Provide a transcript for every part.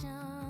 想。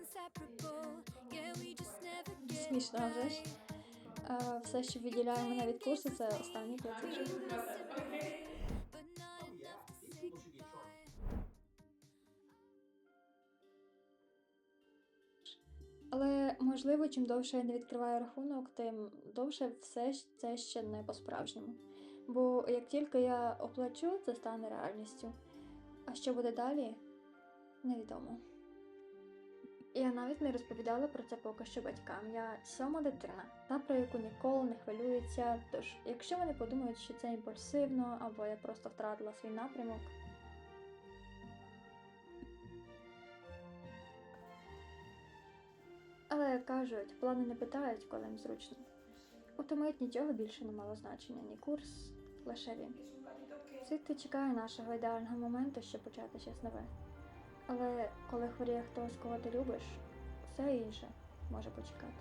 Inseparable. Yeah, we just never get Смішно, а вже ж? А, все, що відділяє мене від курсу, це останній платіж. Але можливо, чим довше я не відкриваю рахунок, тим довше все це ще не по-справжньому. Бо як тільки я оплачу, це стане реальністю. А що буде далі, невідомо. Я навіть не розповідала про це поки що батькам. Я сьома дитина, та про яку ніколи не хвилюється. Тож, якщо вони подумають, що це імпульсивно або я просто втратила свій напрямок, Але кажуть, плани не питають, коли їм зручно. У ту мить нічого більше не мало значення, ні курс, лише він. Світ чекає нашого ідеального моменту, щоб почати щось нове. Але коли хворіє хтось, кого ти любиш, все інше може почекати.